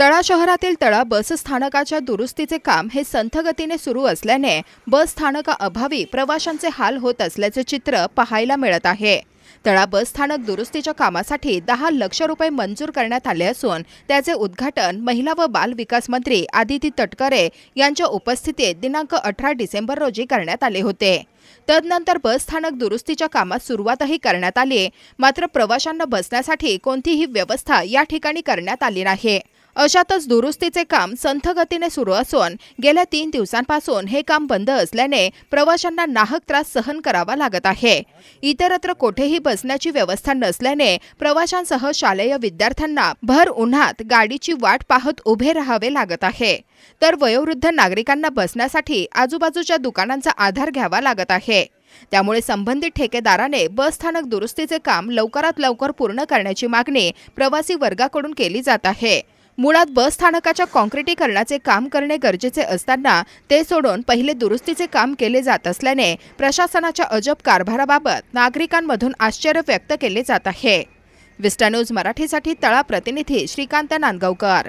तळा शहरातील तळा बस स्थानकाच्या दुरुस्तीचे काम हे संथगतीने सुरू असल्याने बस स्थानकाअभावी प्रवाशांचे हाल होत असल्याचे चित्र पाहायला मिळत आहे. तळा बस स्थानक दुरुस्तीच्या कामासाठी दहा लक्ष रुपये मंजूर करण्यात आले असून त्याचे उद्घाटन महिला व बाल विकास मंत्री आदिती तटकरे यांच्या उपस्थितीत दिनांक अठरा डिसेंबर रोजी करण्यात आले होते. तदनंतर बस स्थानक दुरुस्तीच्या कामात सुरुवातही करण्यात आली. मात्र प्रवाशांना बसण्यासाठी कोणतीही व्यवस्था या ठिकाणी करण्यात आली नाही. अशातच दुरुस्तीचे काम संथ गतीने सुरू असून गेल्या तीन दिवसांपासून हे काम बंद असल्याने प्रवाशांना नाहक त्रास सहन करावा लागत आहे. इतरत्र कोठेही बसण्याची व्यवस्था नसल्याने प्रवाशांसह शालेय विद्यार्थ्यांना भर उन्हात गाडीची वाट पाहत उभे राहावे लागत आहे. तर वयोवृद्ध नागरिकांना बसण्यासाठी आजूबाजूच्या दुकानांचा आधार घ्यावा लागत आहे. त्यामुळे संबंधित ठेकेदाराने बसस्थानक दुरुस्तीचे काम लवकरात लवकर पूर्ण करण्याची मागणी प्रवासी वर्गाकडून केली जात आहे. मुळात बस स्थानकाच्या काँक्रिटीकरणाचे काम करणे गरजेचे असताना ते सोडून पहिले दुरुस्तीचे काम केले जात असल्याने प्रशासनाच्या अजब कारभाराबाबत नागरिकांमधून आश्चर्य व्यक्त केले जात आहे. विस्टा न्यूज मराठीसाठी तळा प्रतिनिधी श्रीकांत नांदगावकर.